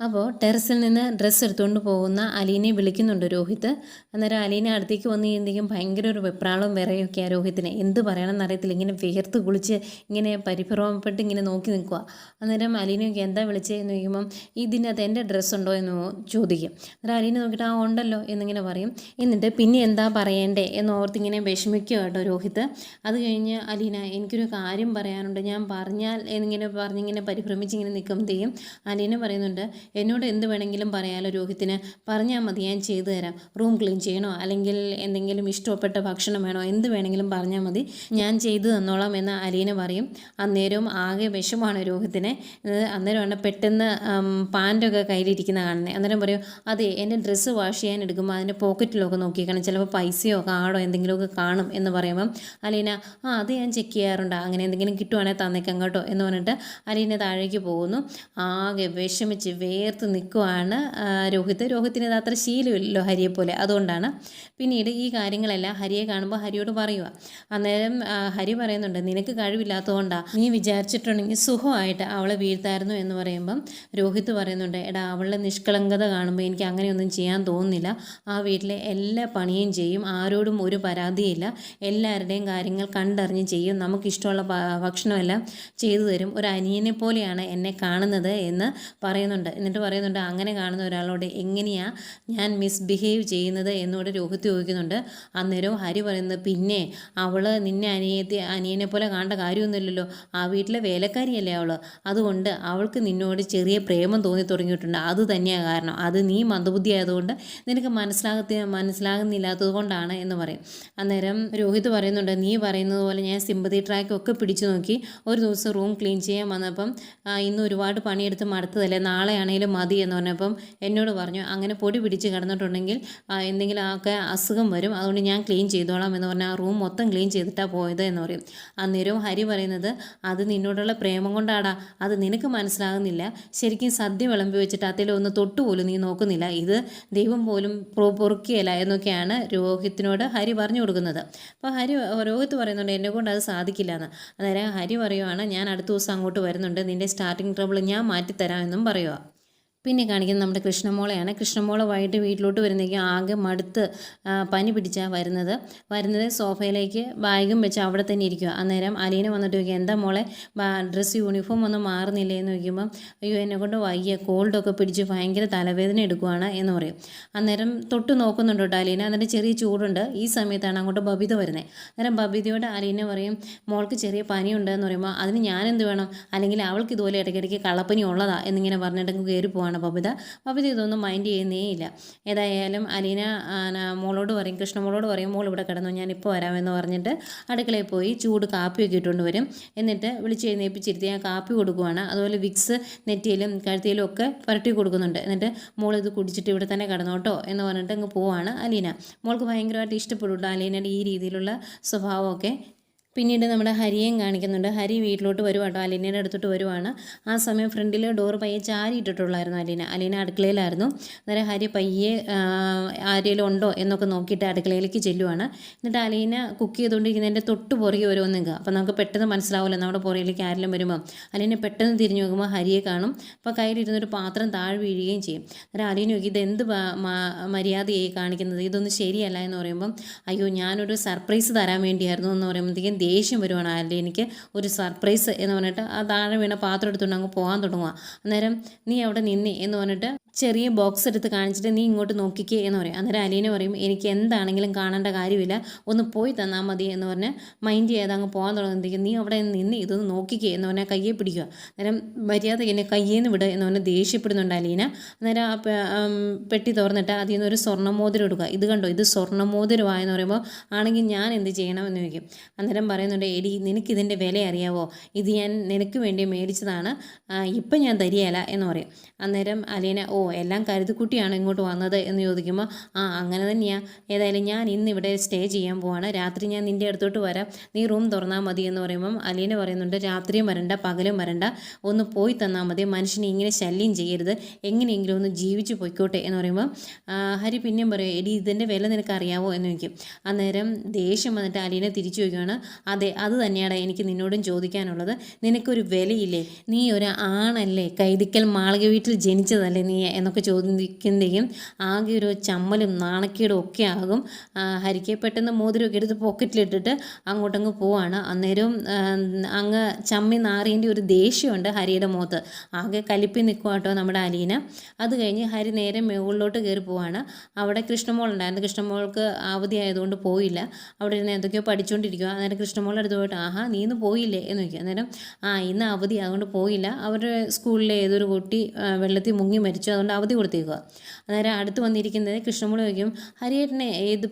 അപ്പോൾ ടെറസിൽ നിന്ന് ഡ്രസ്സ് എടുത്തുകൊണ്ട് പോകുന്ന അലീനെ വിളിക്കുന്നുണ്ട് രോഹിത് അന്നേരം അലീനെ അടുത്തേക്ക് വന്ന് കഴിയുമ്പോഴേക്കും ഭയങ്കര ഒരു വെപ്രാളവും വിറയൊക്കെയാണ് രോഹിത്തിനെ. എന്ത് പറയണം അറിയത്തില്ല. ഇങ്ങനെ വിയർത്ത് കുളിച്ച് ഇങ്ങനെ പരിഭ്രമപ്പെട്ട് ഇങ്ങനെ നോക്കി നിൽക്കുക അന്നേരം അലീനയൊക്കെ എന്താ വിളിച്ചതെന്ന് ചോദിക്കുമ്പം ഇതിനകത്ത് എന്റെ ഡ്രസ്സ് ഉണ്ടോ? എന്ന് ചോദിക്കും. അന്നേരം അലീന നോക്കിയിട്ട് ആ ഉണ്ടല്ലോ എന്നിങ്ങനെ പറയും. എന്നിട്ട് പിന്നെ എന്താ പറയേണ്ടേ എന്ന് ഓർത്തിങ്ങനെ വിഷമിക്കുക കേട്ടോ രോഹിത് അത് കഴിഞ്ഞ് അലീന എനിക്കൊരു കാര്യം പറയാനുണ്ട്. ഞാൻ പറഞ്ഞാൽ എന്നിങ്ങനെ പറഞ്ഞിങ്ങനെ പരിഭ്രമിച്ച് ഇങ്ങനെ നിൽക്കുമ്പോഴത്തേക്കും അലീന പറയുന്നുണ്ട് എന്നോട് എന്ത് വേണമെങ്കിലും പറയാലോ രോഹിത്തിന്. പറഞ്ഞാൽ മതി ഞാൻ ചെയ്തു തരാം. റൂം ക്ലീൻ ചെയ്യണോ? അല്ലെങ്കിൽ എന്തെങ്കിലും ഇഷ്ടപ്പെട്ട ഭക്ഷണം വേണോ? എന്ത് വേണമെങ്കിലും പറഞ്ഞാൽ മതി. ഞാൻ ചെയ്തു തന്നോളാം എന്ന് അലീന പറയും. അന്നേരവും ആകെ വിഷമാണ് രോഹിത്തിനെ. അന്നേരമാണ് പെട്ടെന്ന് പാന്റൊക്കെ കയ്യിലിരിക്കുന്ന കാണുന്നത് അന്നേരം പറയും അതെ എന്റെ ഡ്രസ്സ് വാഷ് ചെയ്യാൻ എടുക്കുമ്പോൾ അതിന്റെ പോക്കറ്റിലൊക്കെ നോക്കിയേക്കണം. ചിലപ്പോൾ പൈസയോ കാർഡോ എന്തെങ്കിലുമൊക്കെ കാണും എന്ന് പറയുമ്പം അലീന ആ അത് ഞാൻ ചെക്ക് ചെയ്യാറുണ്ട്. അങ്ങനെ എന്തെങ്കിലും കിട്ടുവാണെങ്കിൽ തന്നേക്കാം കേട്ടോ എന്ന് പറഞ്ഞിട്ട് അലീന താഴേക്ക് പോകുന്നു. ആകെ വിഷമിച്ച് വേർത്ത് നിൽക്കുവാണ് രോഹിത്. രോഹിത്തിന് ഇത് അത്ര ശീലമില്ലല്ലോ ഹരിയെ പോലെ. അതുകൊണ്ടാണ് പിന്നീട് ഈ കാര്യങ്ങളെല്ലാം ഹരിയെ കാണുമ്പോൾ ഹരിയോട് പറയുക. അന്നേരം ഹരി പറയുന്നുണ്ട് നിനക്ക് കഴിവില്ലാത്തതുകൊണ്ടാണ് നീ വിചാരിച്ചിട്ടുണ്ടെങ്കിൽ സുഖമായിട്ട് അവളെ വീഴ്ത്തായിരുന്നു എന്ന് പറയുമ്പം രോഹിത് പറയുന്നുണ്ട് എടാ അവളുടെ നിഷ്കളങ്കത കാണുമ്പോൾ എനിക്ക് അങ്ങനെയൊന്നും ചെയ്യാൻ തോന്നുന്നില്ല. ആ വീട്ടിലെ എല്ലാ പണിയും ചെയ്യും. ആരോടും ഒരു പരാതിയില്ല. എല്ലാവരുടെയും കാര്യങ്ങൾ കണ്ടറിഞ്ഞ് ചെയ്യും. നമുക്കിഷ്ടമുള്ള ഭക്ഷണമെല്ലാം ചെയ്തു തരും. ഒരു അനിയനെ പോലെയാണ് എന്നെ കാണുന്നത് എന്ന് പറയുന്നുണ്ട്. എന്നിട്ട് പറയുന്നുണ്ട് അങ്ങനെ കാണുന്ന ഒരാളോട് എങ്ങനെയാണ് ഞാൻ മിസ്ബിഹേവ് ചെയ്യുന്നത്? എന്നോട് രോഹിത് ചോദിക്കുന്നുണ്ട്. അന്നേരം ഹരി പറയുന്നത് പിന്നെ അവൾ നിന്നെ അനിയത്തെ അനിയനെ പോലെ കാണേണ്ട കാര്യമൊന്നുമില്ലല്ലോ. ആ വീട്ടിലെ വേലക്കാരിയല്ലേ അവൾ അതുകൊണ്ട് അവൾക്ക് നിന്നോട് ചെറിയ പ്രേമം തോന്നി തുടങ്ങിയിട്ടുണ്ട്. അത് തന്നെയാണ് കാരണം. അത് നീ മന്ദബുദ്ധി ആയതുകൊണ്ട് നിനക്ക് മനസ്സിലാകത്തി മനസ്സിലാകുന്നില്ലാത്തത് കൊണ്ടാണ് എന്ന് പറയും. അന്നേരം രോഹിത് പറയുന്നുണ്ട് നീ പറയുന്നത് പോലെ ഞാൻ സിമ്പതി ട്രാക്കൊക്കെ പിടിച്ചു നോക്കി. ഒരു ദിവസം റൂം ക്ലീൻ ചെയ്യാൻ വന്നപ്പം ഇന്ന് ഒരുപാട് പണിയെടുത്ത് മടുത്തതല്ലേ? നാളെയാണെങ്കിലും മതി എന്ന് പറഞ്ഞപ്പം എന്നോട് പറഞ്ഞു അങ്ങനെ പൊടി പിടിച്ച് കിടന്നിട്ടുണ്ടെങ്കിൽ എന്തെങ്കിലും ഒക്കെ അസുഖം വരും. അതുകൊണ്ട് ഞാൻ ക്ലീൻ ചെയ്തോളാം എന്ന് പറഞ്ഞാൽ ആ റൂം മൊത്തം ക്ലീൻ ചെയ്തിട്ടാണ് പോയത് എന്ന് പറയും. അന്നേരവും ഹരി പറയുന്നത് അത് നിന്നോടുള്ള പ്രേമം കൊണ്ടാടാ. അത് നിനക്ക് മനസ്സിലാകുന്നില്ല. ശരിക്കും സദ്യ വിളമ്പി വെച്ചിട്ട് അതിൽ ഒന്ന് തൊട്ടുപോലും നീ നോക്കുന്നില്ല. ഇത് ദൈവം പോലും പൊറുക്കിയല്ല എന്നൊക്കെയാണ് രോഹിത്തിനോട് ഹരി പറഞ്ഞു കൊടുക്കുന്നത്. അപ്പോൾ ഹരി രോഹിത്ത് പറയുന്നുണ്ട് എന്നെ കൊണ്ട് അത് സാധിക്കില്ല എന്ന് അന്നേരം ഹരി പറയുവാണ് ഞാൻ അടുത്ത ദിവസം അങ്ങോട്ട് വരുന്നുണ്ട്. നിന്റെ സ്റ്റാർട്ടിങ് ട്രബിൾ ഞാൻ മാറ്റിത്തരാമെന്നും പറയുക പിന്നെ കാണിക്കുന്നത് നമ്മുടെ കൃഷ്ണമോളയാണ്. കൃഷ്ണമോള വൈകിട്ട് വീട്ടിലോട്ട് വരുന്നേക്കും ആകെ മടുത്ത് പനി പിടിച്ചാണ് വരുന്നത്. വരുന്നത് സോഫയിലേക്ക് ബാഗും വെച്ച് അവിടെ തന്നെ ഇരിക്കുക അന്നേരം അലീന വന്നിട്ട് ചോദിക്കുക എന്താ മോളെ? ഡ്രസ്സ് യൂണിഫോം ഒന്നും മാറുന്നില്ലേ? എന്ന് ചോദിക്കുമ്പം അയ്യോ എന്നെ കൊണ്ട് വയ്യ. കോൾഡൊക്കെ പിടിച്ച് ഭയങ്കര തലവേദന എടുക്കുവാണ് എന്ന് പറയും. അന്നേരം തൊട്ട് നോക്കുന്നുണ്ട് കേട്ടോ അലീന. അന്നേരം ചെറിയ ചൂടുണ്ട്. ഈ സമയത്താണ് അങ്ങോട്ട് ബബിത വരുന്നത് അന്നേരം ബബിതയോട് അലീന പറയും മോൾക്ക് ചെറിയ പനിയുണ്ട് എന്ന് പറയുമ്പോൾ അതിന് ഞാൻ വേണം? അല്ലെങ്കിൽ അവൾക്ക് ഇതുപോലെ ഇടയ്ക്കിടയ്ക്ക് കള്ളപ്പനി ഉള്ളതാ എന്നിങ്ങനെ പറഞ്ഞിട്ട് കയറി പോവാണ് ബബിത ബബിത ഇതൊന്നും മൈൻഡ് ചെയ്യുന്നേ ഇല്ല ഏതായാലും അലീന മോളോട് പറയും കൃഷ്ണ മോളോട് പറയും മോൾ ഇവിടെ കിടന്നു ഞാൻ ഇപ്പോൾ വരാമെന്ന് പറഞ്ഞിട്ട് അടുക്കളയിൽ പോയി ചൂട് കാപ്പിയൊക്കെ ഇട്ടുകൊണ്ട് വരും. എന്നിട്ട് വിളിച്ച് എഴുന്നേപ്പിച്ചിരുത്തി ഞാൻ കാപ്പി കൊടുക്കുവാണ്. അതുപോലെ വിക്സ് നെറ്റിയിലും കഴുത്തിയിലും ഒക്കെ പുരട്ടി കൊടുക്കുന്നുണ്ട്. എന്നിട്ട് മോൾ ഇത് കുടിച്ചിട്ട് ഇവിടെ തന്നെ കിടന്നോട്ടോ എന്ന് പറഞ്ഞിട്ട് അങ്ങ് പോവാണ് അലീന. മോൾക്ക് ഭയങ്കരമായിട്ട് ഇഷ്ടപ്പെടും അലീനയുടെ ഈ രീതിയിലുള്ള സ്വഭാവമൊക്കെ. പിന്നീട് നമ്മുടെ ഹരിയേയും കാണിക്കുന്നുണ്ട്. ഹരി വീട്ടിലോട്ട് വരുവാട്ടോ. അലീനയുടെ അടുത്തോട്ട് വരുവാണ്. ആ സമയം ഫ്രണ്ടിൽ ഡോർ പയ്യെ ചാരിയിട്ടിട്ടുള്ളായിരുന്നു അലീന. അലീന അടുക്കളയിലായിരുന്നു. അന്നേരം ഹരി പയ്യെ ആരെങ്കിലും ഉണ്ടോ എന്നൊക്കെ നോക്കിയിട്ട് അടുക്കളയിലേക്ക് ചെല്ലുവാണ്. എന്നിട്ട് അലീന കുക്ക് ചെയ്തുകൊണ്ടിരിക്കുന്നതിന്റെ തൊട്ട് പുറകെ വരുമോ നിൽക്കുക. അപ്പോൾ നമുക്ക് പെട്ടെന്ന് മനസ്സിലാവുമല്ലോ നമ്മുടെ പുറകിലേക്ക് ആരെങ്കിലും വരുമ്പോൾ അലീന പെട്ടെന്ന് തിരിഞ്ഞു നോക്കുമ്പോൾ ഹരിയെ കാണും. അപ്പോൾ കയ്യിലിരുന്നൊരു പാത്രം താഴെ വീഴുകയും ചെയ്യും. അന്നേരം അലീന നോക്കി ഇത് എന്ത് മര്യാദയായി കാണിക്കുന്നത്? ഇതൊന്നും ശരിയല്ല എന്ന് പറയുമ്പം അയ്യോ ഞാനൊരു സർപ്രൈസ് തരാൻ വേണ്ടിയായിരുന്നു എന്ന് പറയുമ്പോഴത്തേക്കും ദേഷ്യം വരുവാണ്. അല്ലെങ്കിൽ എനിക്ക് ഒരു സർപ്രൈസ് എന്ന് പറഞ്ഞിട്ട് ആ താഴെ വീണ പാത്രം എടുത്തുകൊണ്ട് അങ്ങ് പോകാൻ തുടങ്ങുക അന്നേരം നീ അവിടെ നിന്നേ എന്ന് പറഞ്ഞിട്ട് ചെറിയ ബോക്സ് എടുത്ത് കാണിച്ചിട്ട് നീ ഇങ്ങോട്ട് നോക്കിക്കേ എന്ന് പറയും. അന്നേരം അലീന പറയും എനിക്ക് എന്താണെങ്കിലും കാണേണ്ട കാര്യമില്ല. ഒന്ന് പോയി തന്നാൽ മതി എന്ന് പറഞ്ഞ് മൈൻഡ് ചെയ്ത് അങ്ങ് പോകാൻ തുടങ്ങുമ്പോഴത്തേക്കും നീ അവിടെ നിന്ന് ഇതൊന്ന് നോക്കിക്കേ എന്ന് പറഞ്ഞാൽ കയ്യെ പിടിക്കുക അന്നേരം മര്യാദ എന്നെ കയ്യേന്ന് വിട എന്ന് പറഞ്ഞാൽ ദേഷ്യപ്പെടുന്നുണ്ട് അലീന. അന്നേരം ആ പെട്ടി തുറന്നിട്ട് അതിൽ നിന്ന് ഒരു സ്വർണമോതിരം എടുക്കുക. ഇത് കണ്ടോ? ഇത് സ്വർണമോതിരമായെന്ന് പറയുമ്പോൾ ആണെങ്കിൽ ഞാൻ എന്ത് ചെയ്യണം എന്ന് ചോദിക്കും. അന്നേരം പറയുന്നുണ്ട് എടി നിനക്കിതിന്റെ വില അറിയാവോ ഇത് ഞാൻ നിനക്ക് വേണ്ടി മേടിച്ചതാണ്. ഇപ്പം ഞാൻ തരികയില്ല എന്ന് പറയും. അന്നേരം അലീന ഓ എല്ലാം കരുതിക്കുട്ടിയാണ് ഇങ്ങോട്ട് വന്നത്? എന്ന് ചോദിക്കുമ്പോൾ ആ അങ്ങനെ തന്നെയാണ് ഏതായാലും ഞാൻ ഇന്ന് ഇവിടെ സ്റ്റേ ചെയ്യാൻ പോവാണ്. രാത്രി ഞാൻ നിന്റെ അടുത്തോട്ട് വരാം. നീ റൂം തുറന്നാൽ മതി എന്ന് പറയുമ്പം അലീന പറയുന്നുണ്ട് രാത്രിയും വരണ്ട പകലും വരണ്ട. ഒന്ന് പോയി തന്നാൽ മതി. മനുഷ്യനെ ഇങ്ങനെ ശല്യം ചെയ്യരുത്. എങ്ങനെയെങ്കിലും ഒന്ന് ജീവിച്ച് പോയിക്കോട്ടെ എന്ന് പറയുമ്പോൾ ഹരി പിന്നെയും പറയും എടി ഇതിന്റെ വില നിനക്ക് അറിയാവോ എന്ന് ചോദിക്കും. അന്നേരം ദേഷ്യം വന്നിട്ട് അലീന തിരിച്ചു വയ്ക്കുകയാണ് അതെ അത് തന്നെയാണ് എനിക്ക് നിന്നോടും ചോദിക്കാനുള്ളത്. നിനക്കൊരു വിലയില്ലേ? നീ ഒരു ആണല്ലേ? കൈതിക്കൽ മാളിക വീട്ടിൽ ജനിച്ചതല്ലേ നീ? എന്നൊക്കെ ചോദിക്കുന്നതെയും ആകെ ഒരു ചമ്മലും നാണക്കേടും ഒക്കെ ആകും. ഹരിക്കെ പെട്ടെന്ന് മോതിരമൊക്കെ എടുത്ത് പോക്കറ്റിലിട്ടിട്ട് അങ്ങോട്ടങ്ങ് പോവാണ്. അന്നേരം അങ്ങ് ചമ്മി നാറിയന്റെ ഒരു ദേഷ്യമുണ്ട് ഹരിയുടെ മുഖത്ത്. ആകെ കലിപ്പി നിൽക്കുക കേട്ടോ നമ്മുടെ അലീന. അത് കഴിഞ്ഞ് ഹരി നേരെ മുകളിലോട്ട് കയറി പോവാണ്. അവിടെ കൃഷ്ണമോൾ ഉണ്ടായിരുന്നു കൃഷ്ണമോൾക്ക് അവധി ആയതുകൊണ്ട് പോയില്ല. അവിടെ ഇരുന്ന് എന്തൊക്കെയോ പഠിച്ചുകൊണ്ടിരിക്കുക അന്നേരം കൃഷ്ണമോളുടെ അടുത്ത് പോയിട്ട് ആഹാ നീ ഇന്ന് പോയില്ലേ? എന്ന് ചോദിക്കും. അന്നേരം ആ ഇന്ന് അവധി അതുകൊണ്ട് പോയില്ല. അവരുടെ സ്കൂളിലെ ഏതൊരു കുട്ടി വെള്ളത്തിൽ മുങ്ങി മരിച്ചു. അതുകൊണ്ട് അവധി കൊടുത്തേക്കുക. അന്നേരം അടുത്ത് വന്നിരിക്കുന്നത് കൃഷ്ണമോൾ ചോദിക്കും ഹരിയേട്ടനെ ഏത്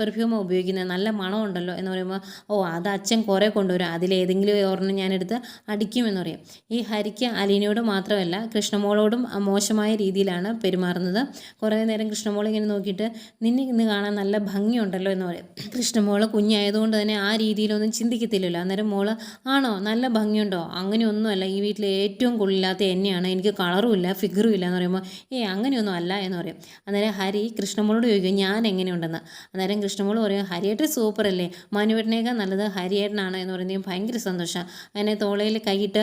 പെർഫ്യൂമോ ഉപയോഗിക്കുന്നത്? നല്ല മണമുണ്ടല്ലോ എന്ന് പറയുമ്പോൾ ഓ അത് അച്ഛൻ കുറേ കൊണ്ടുവരും. അതിലേതെങ്കിലും ഒരെണ്ണം ഞാനെടുത്ത് അടിക്കുമെന്ന് പറയും. ഈ ഹരിക്ക് അലീനയോട് മാത്രമല്ല കൃഷ്ണമോളോടും മോശമായ രീതിയിലാണ് പെരുമാറുന്നത്. കുറേ നേരം കൃഷ്ണമോൾ ഇങ്ങനെ നോക്കിയിട്ട് നിന്നെ ഇന്ന് കാണാൻ നല്ല ഭംഗിയുണ്ടല്ലോ എന്ന് പറയും. കൃഷ്ണമോൾ കുഞ്ഞായതുകൊണ്ട് തന്നെ ആ രീതിയിലൊന്നും ചിന്തിക്കത്തില്ലല്ലോ. അന്നേരം മോൾ ആണോ? നല്ല ഭംഗിയുണ്ടോ? അങ്ങനെയൊന്നുമല്ല. ഈ വീട്ടിൽ ഏറ്റവും കൊള്ളില്ലാത്ത എന്നെയാണ്. എനിക്ക് കളറും ഇല്ല ഫിഗറും ഇല്ല എന്ന് പറയുമ്പോൾ ഏ അങ്ങനെയൊന്നും അല്ല എന്ന് പറയും. അന്നേരം ഹരി കൃഷ്ണമോളോട് ചോദിക്കും ഞാൻ എങ്ങനെയുണ്ടെന്ന്? അന്നേരം കൃഷ്ണമോൾ പറയും ഹരിയേട്ടൻ സൂപ്പർ അല്ലേ? മനുവേട്ടനേക്കാൾ നല്ലത് ഹരിയേട്ടനാണ് എന്ന് പറയുന്നത് ഭയങ്കര സന്തോഷം. അതിനെ തോളയിൽ കൈയിട്ട്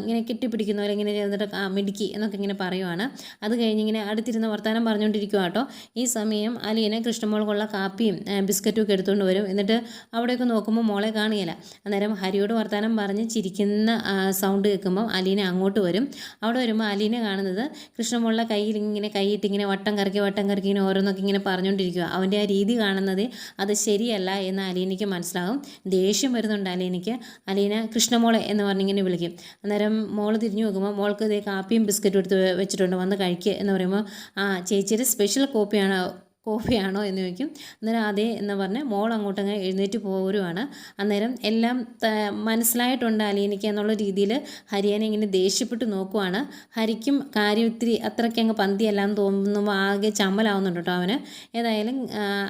ഇങ്ങനെ കെട്ടിപ്പിടിക്കുന്ന പോലെ ഇങ്ങനെ ചേർന്നിട്ട് മിടുക്കി എന്നൊക്കെ ഇങ്ങനെ പറയുവാണ്. അത് കഴിഞ്ഞ് ഇങ്ങനെ അടുത്തിരുന്ന് വർത്തമാനം പറഞ്ഞുകൊണ്ടിരിക്കുക കേട്ടോ. ഈ സമയം അലീനെ കൃഷ്ണമോൾക്കുള്ള കാപ്പിയും ബിസ്ക്കറ്റും ഒക്കെ എടുത്തുകൊണ്ട് വരും. എന്നിട്ട് അവിടെയൊക്കെ നോക്കുമ്പോൾ മോളെ കാണുകയില്ല അന്നേരം ഹരിയോട് വർത്തമാനം പറഞ്ഞ് ചിരിക്കുന്ന സൗണ്ട് കേൾക്കുമ്പം അലീന അങ്ങോട്ട് വരും. അവിടെ വരുമ്പോൾ അലീന കാണുന്നത് കൃഷ്ണമുള്ള കയ്യിൽ ഇങ്ങനെ കൈയിട്ട് ഇങ്ങനെ വട്ടം കറക്കി വട്ടം കറക്കി ഇങ്ങനെ ഓരോന്നൊക്കെ ഇങ്ങനെ പറഞ്ഞുകൊണ്ടിരിക്കുക അവന്റെ ആ രീതി കാണുന്നത് അത് ശരിയല്ല എന്ന് അലീനയ്ക്ക് മനസ്സിലാകും ദേഷ്യം വരുന്നുണ്ട് അലീനയ്ക്ക്. അലീന കൃഷ്ണമോളെ എന്ന് പറഞ്ഞിങ്ങനെ വിളിക്കും. അന്നേരം മോൾ തിരിഞ്ഞു നോക്കുമ്പോൾ മോൾക്ക് ഇതേ കാപ്പിയും ബിസ്ക്കറ്റും എടുത്ത് വെച്ചിട്ടുണ്ട് വന്ന് കഴിക്കുക എന്ന് പറയുമ്പോൾ ആ ചേച്ചിയുടെ സ്പെഷ്യൽ കോപ്പിയാണ് കോഫിയാണോ എന്ന് ചോദിക്കും. അന്നേരം അതെ എന്ന് പറഞ്ഞ് മോൾ അങ്ങോട്ടങ്ങ് എഴുന്നേറ്റ് പോരുവാണ്. അന്നേരം എല്ലാം മനസ്സിലായിട്ടുണ്ട് അലീനയ്ക്ക് എന്നുള്ള രീതിയിൽ ഹരിയാനെ ഇങ്ങനെ ദേഷ്യപ്പെട്ട് നോക്കുവാണ്. ഹരിക്കും കാര്യം ഇത്തിരി അത്രയ്ക്ക് അങ്ങ് പന്തിയല്ലാന്ന് തോന്നുമ്പോൾ ആകെ ചമ്മലാവുന്നുണ്ട് കേട്ടോ അവന്. ഏതായാലും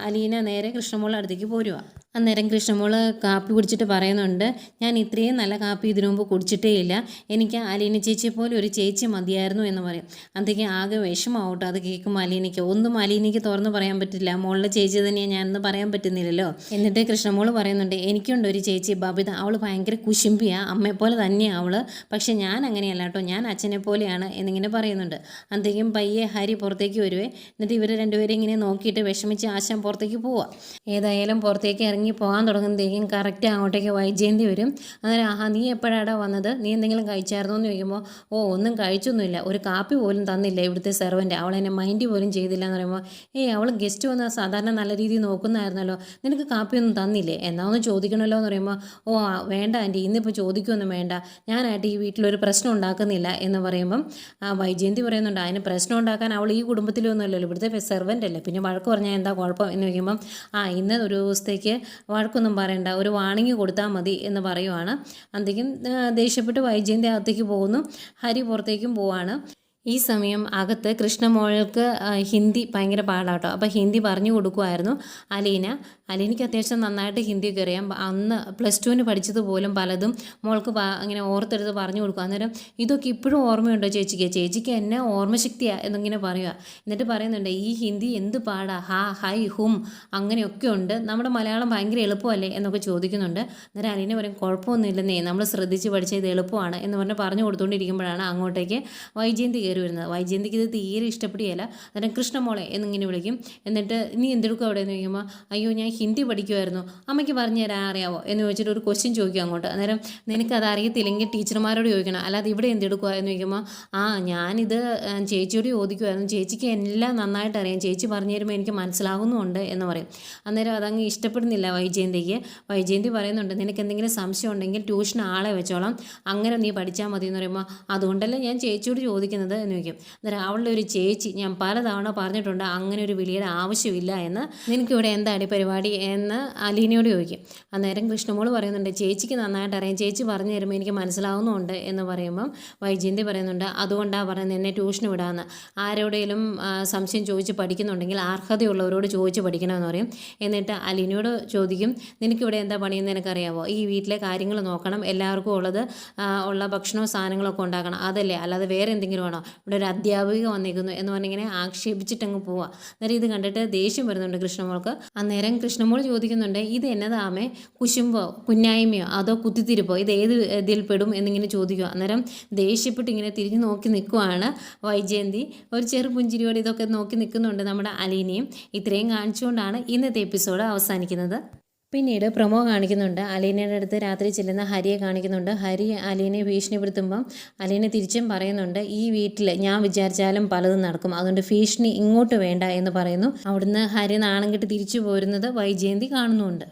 അലീന നേരെ കൃഷ്ണമോളുടെ അടുത്തേക്ക് പോരുക അന്നേരം കൃഷ്ണമോൾ കാപ്പി കുടിച്ചിട്ട് പറയുന്നുണ്ട് ഞാൻ ഇത്രയും നല്ല കാപ്പി ഇതിനു മുമ്പ് കുടിച്ചിട്ടേ ഇല്ല എനിക്ക് അലീന ചേച്ചിയെ പോലെ ഒരു ചേച്ചി മതിയായിരുന്നു എന്ന് പറയും. അതൊക്കെ ആകെ വിഷമാവട്ടോ അത് കേൾക്കുമ്പോൾ അലീനയ്ക്ക് ഒന്നും അലീനയ്ക്ക് തുറന്നു പറയാൻ പറ്റില്ല. മോളുടെ ചേച്ചി തന്നെയാണ് ഞാനെന്ന് പറയാൻ പറ്റുന്നില്ലല്ലോ. എന്നിട്ട് കൃഷ്ണമോൾ പറയുന്നുണ്ട് എനിക്കുണ്ട് ഒരു ചേച്ചി ബബിത. അവൾ ഭയങ്കര കുശുമ്പിയാണ് അമ്മയെപ്പോലെ തന്നെയാണ് അവൾ പക്ഷെ ഞാൻ അങ്ങനെയല്ല കേട്ടോ. ഞാൻ അച്ഛനെ പോലെയാണ് എന്നിങ്ങനെ പറയുന്നുണ്ട്. അന്തേക്കും പയ്യെ ഹരി പുറത്തേക്ക് വരുവേ. എന്നിട്ട് ഇവർ രണ്ടുപേരെ ഇങ്ങനെ നോക്കിയിട്ട് വിഷമിച്ച് ആശാൻ പുറത്തേക്ക് പോവുക ഏതായാലും പുറത്തേക്ക് ഇറങ്ങി പോകാൻ തുടങ്ങുമ്പോഴത്തേക്കും കറക്റ്റ് അങ്ങോട്ടേക്ക് വൈജയന്തി വരും. അങ്ങനെ ആഹാ നീ എപ്പോഴാടാ വന്നത്? നീ എന്തെങ്കിലും കഴിച്ചായിരുന്നോ? എന്ന് ചോദിക്കുമ്പോൾ ഓ ഒന്നും കഴിച്ചൊന്നുമില്ല. ഒരു കാപ്പി പോലും തന്നില്ല ഇവിടുത്തെ സെർവന്റ് അവൾ എന്നെ മൈൻഡ് പോലും ചെയ്തില്ല എന്ന് പറയുമ്പോൾ ഏയ് അവൾ ഗസ്റ്റ് വന്നാൽ സാധാരണ നല്ല രീതിയിൽ നോക്കുന്നതായിരുന്നല്ലോ നിനക്ക് കാപ്പിയൊന്നും തന്നില്ലേ? എന്നാ ഒന്ന് ചോദിക്കണമല്ലോ എന്ന് പറയുമ്പോൾ ഓ വേണ്ട ആന്റി ഇന്നിപ്പോൾ ചോദിക്കുമൊന്നും വേണ്ട. ഞാനായിട്ട് ഈ വീട്ടിലൊരു പ്രശ്നം ഉണ്ടാക്കുന്നില്ല എന്ന് പറയുമ്പം ആ വൈജയന്തി പറയുന്നുണ്ട് അതിന് പ്രശ്നം ഉണ്ടാക്കാൻ അവൾ ഈ കുടുംബത്തിലൊന്നുമല്ലല്ലോ. ഇവിടുത്തെ സെർവന്റ് അല്ലേ. പിന്നെ വഴക്ക് പറഞ്ഞാൽ എന്താ കുഴപ്പം? എന്ന് ചോദിക്കുമ്പം ആ ഇന്ന് ഒരു ദിവസത്തേക്ക് വഴക്കൊന്നും പറയണ്ട. ഒരു വാണിംഗ് കൊടുത്താൽ മതി എന്ന് പറയുവാണ്. അന്തേക്കും ദേഷ്യപ്പെട്ട് വൈജയന്റെ അകത്തേക്ക് പോകുന്നു. ഹരി പുറത്തേക്കും പോവാണ്. ഈ സമയം അകത്ത് കൃഷ്ണമോൾക്ക് ഹിന്ദി ഭയങ്കര പാടാട്ടോ. അപ്പോൾ ഹിന്ദി പറഞ്ഞു കൊടുക്കുമായിരുന്നു അലീന. അലീനയ്ക്ക് അത്യാവശ്യം നന്നായിട്ട് ഹിന്ദിയൊക്കെ അറിയാം. അന്ന് പ്ലസ് ടുവിന് പഠിച്ചത് പോലും പലതും മോൾക്ക് ഇങ്ങനെ ഓർത്തെടുത്ത് പറഞ്ഞു കൊടുക്കും. അന്നേരം ഇതൊക്കെ ഇപ്പോഴും ഓർമ്മയുണ്ടോ ചേച്ചിക്ക്? ചേച്ചിക്ക് എന്നെ ഓർമ്മശക്തിയാണ് എന്നിങ്ങനെ പറയുക എന്നിട്ട് പറയുന്നുണ്ട് ഈ ഹിന്ദി എന്ത് പാടാ? ഹാ ഹൈ ഹും അങ്ങനെയൊക്കെ ഉണ്ട്. നമ്മുടെ മലയാളം ഭയങ്കര എളുപ്പമല്ലേ? എന്നൊക്കെ ചോദിക്കുന്നുണ്ട്. അന്നേരം അലീന പറയും കുഴപ്പമൊന്നുമില്ലെന്നേ നമ്മൾ ശ്രദ്ധിച്ച് പഠിച്ച ഇത് എളുപ്പമാണ്. എന്ന് പറഞ്ഞ് പറഞ്ഞു കൊടുത്തുകൊണ്ടിരിക്കുമ്പോഴാണ് അങ്ങോട്ടേക്ക് വൈജയന്തി കയറി വരുന്നത്. വൈജയന്തിക്ക് ഇത് തീരെ ഇഷ്ടപ്പെടുകയല്ല. അന്നേരം കൃഷ്ണമോളെ എന്നിങ്ങനെ വിളിക്കും. എന്നിട്ട് നീ എന്തെടുക്കും അവിടെ? എന്ന് ചോദിക്കുമ്പോൾ അയ്യോ ഞാൻ ഹിന്ദി പഠിക്കുമായിരുന്നു അമ്മയ്ക്ക് പറഞ്ഞു തരാൻ അറിയാവോ എന്ന് ചോദിച്ചിട്ട് ഒരു ക്വസ്റ്റ്യൻ ചോദിക്കും അങ്ങോട്ട്. അന്നേരം നിനക്കത് അറിയത്തില്ലെങ്കിൽ ടീച്ചർമാരോട് ചോദിക്കണം. അല്ലാതെ ഇവിടെ എന്തെടുക്കുക എന്ന് ചോദിക്കുമ്പോൾ ആ ഞാനിത് ചേച്ചിയോട് ചോദിക്കുമായിരുന്നു ചേച്ചിക്ക് എല്ലാം നന്നായിട്ട് അറിയാം. ചേച്ചി പറഞ്ഞു തരുമ്പോൾ എനിക്ക് മനസ്സിലാകുന്നുമുണ്ട് എന്ന് പറയും. അന്നേരം അതങ്ങ് ഇഷ്ടപ്പെടുന്നില്ല വൈജയന്തിക്ക്. വൈജയന്തി പറയുന്നുണ്ട് നിനക്ക് എന്തെങ്കിലും സംശയം ഉണ്ടെങ്കിൽ ട്യൂഷൻ ആളെ വെച്ചോളാം. അങ്ങനെ നീ പഠിച്ചാൽ മതി എന്ന് പറയുമ്പോൾ അതുകൊണ്ടല്ലേ ഞാൻ ചേച്ചിയോട് ചോദിക്കുന്നത് എന്ന് ചോദിക്കും. അന്നേരം അവളുടെ ഒരു ചേച്ചി ഞാൻ പലതവണ പറഞ്ഞിട്ടുണ്ട് അങ്ങനെ ഒരു വിളിയുടെ ആവശ്യമില്ല എന്ന്. നിനക്കിവിടെ എന്താണ് പരിപാടി? എന്ന് അലീനയോട് ചോദിക്കും. അന്നേരം കൃഷ്ണമോൾ പറയുന്നുണ്ട് ചേച്ചിക്ക് നന്നായിട്ട് അറിയാം. ചേച്ചി പറഞ്ഞു തരുമ്പോൾ എനിക്ക് മനസ്സിലാവുന്നുണ്ട് എന്ന് പറയുമ്പം വൈജയന്തി പറയുന്നുണ്ട് അതുകൊണ്ടാണ് പറയുന്നത് എന്നെ ട്യൂഷൻ വിടാമെന്ന് ആരോടെങ്കിലും സംശയം ചോദിച്ച് പഠിക്കുന്നുണ്ടെങ്കിൽ അർഹതയുള്ളവരോട് ചോദിച്ച് പഠിക്കണമെന്ന് പറയും. എന്നിട്ട് അലീനയോട് ചോദിക്കും നിനക്കിവിടെ എന്താ പണിയെന്ന് നിനക്കറിയാവോ? ഈ വീട്ടിലെ കാര്യങ്ങൾ നോക്കണം. എല്ലാവർക്കും ഉള്ളത് ഉള്ള ഭക്ഷണവും സാധനങ്ങളൊക്കെ ഉണ്ടാക്കണം. അതല്ലേ? അല്ലാതെ വേറെ എന്തെങ്കിലും ആണോ? ഇവിടെ ഒരു അധ്യാപിക വന്നിരിക്കുന്നു എന്ന് പറഞ്ഞിങ്ങനെ ആക്ഷേപിച്ചിട്ടങ്ങ് പോവുക അന്നേരം ഇത് കണ്ടിട്ട് ദേഷ്യം വരുന്നുണ്ട് കൃഷ്ണമോൾക്ക്. അന്നേരം കൃഷ്ണ കൃഷ്ണമോൾ ചോദിക്കുന്നുണ്ട് ഇത് എന്നതാമേ? കുശുമ്പോ കുഞ്ഞായ്മയോ അതോ കുത്തിത്തിരിപ്പോ? ഇത് ഏത് ഇതിൽ പെടും? എന്നിങ്ങനെ ചോദിക്കുക. അന്നേരം ദേഷ്യപ്പെട്ട് ഇങ്ങനെ തിരിഞ്ഞു നോക്കി നിൽക്കുവാണ് വൈജയന്തി. ഒരു ചെറു പുഞ്ചിരിയോടെ ഇതൊക്കെ നോക്കി നിൽക്കുന്നുണ്ട് നമ്മുടെ അലീനയും. ഇത്രയും കാണിച്ചുകൊണ്ടാണ് ഇന്നത്തെ എപ്പിസോഡ് അവസാനിക്കുന്നത്. പിന്നീട് പ്രൊമോ കാണിക്കുന്നുണ്ട്. അലീനയുടെ അടുത്ത് രാത്രി ചെല്ലുന്ന ഹരിയെ കാണിക്കുന്നുണ്ട്. ഹരി അലീനെ ഭീഷണിപ്പെടുത്തുമ്പം അലീന തിരിച്ചും പറയുന്നുണ്ട് ഈ വീട്ടിൽ ഞാൻ വിചാരിച്ചാലും പലതും നടക്കും. അതുകൊണ്ട് ഭീഷണി ഇങ്ങോട്ട് വേണ്ട എന്ന് പറയുന്നു. അവിടുന്ന് ഹരി നാണം കെട്ട് തിരിച്ചു പോരുന്നത് വൈജയന്തി കാണുന്നുണ്ട്.